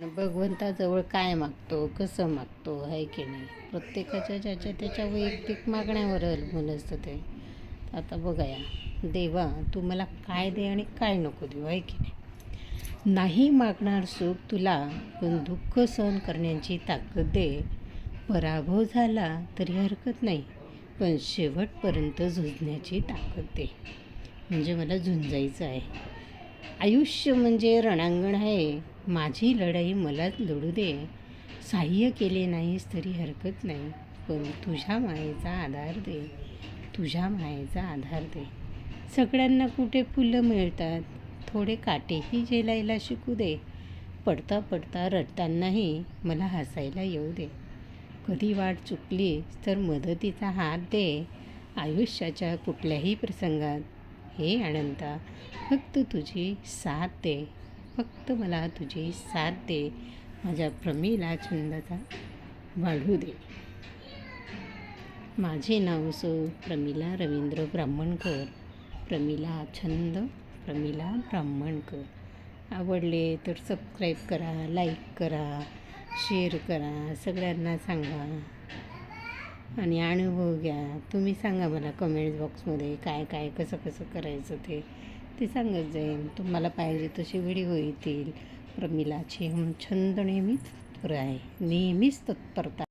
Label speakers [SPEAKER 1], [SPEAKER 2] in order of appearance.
[SPEAKER 1] भगवंताजवळ काय मागतो कसं मागतो आहे की नाही? प्रत्येकाच्या ज्याच्या त्याच्या वैयक्तिक मागण्यावर अवलंबून असतं ते. आता बघा या. देवा तू मला काय दे आणि काय नको देऊ आहे की नाही? नाही मागणार सुख तुला पण दुःख सहन करण्याची ताकद दे. पराभव झाला तरी हरकत नाही पण शेवटपर्यंत झुंजण्याची ताकद दे. म्हणजे मला झुंजायचं आहे. आयुष्य म्हणजे रणांगण आहे. माझी लढाई मलाच लढू दे. सहाय्य केले नाहीस तरी हरकत नाही. पण तुझ्या मायेचा आधार दे. तुझ्या मायेचा आधार दे. सगळ्यांना कुठे फुलं मिळतात? थोडे काटेही झेलायला शिकू दे. पडता पडता रडतानाही मला हसायला येऊ दे. कधी वाट चुकली तर मदतीचा हात दे. आयुष्याच्या कुठल्याही प्रसंगात. हे अनंता फक्त तुझी साथ दे. फक्त मला तुझी साथ दे. माझ्या प्रमीला छंदाचा वाढू दे. माझे नाव सो प्रमिला रवींद्र ब्राह्मणकर. प्रमिला छंद प्रमिला ब्राह्मणकर. आवडले तर सबस्क्राईब करा लाईक करा शेअर करा सगळ्यांना सांगा. आणि अनुभव घ्या. तुम्ही सांगा मला कमेंट बॉक्समध्ये काय काय कसं कसं करायचं ते. ते सांगत जाईन तुम्हाला पाहिजे तसे व्हिडिओ येतील. प्रमिलाचे छंद नेहमीच तत्पर आहे. नेहमीच तत्परता.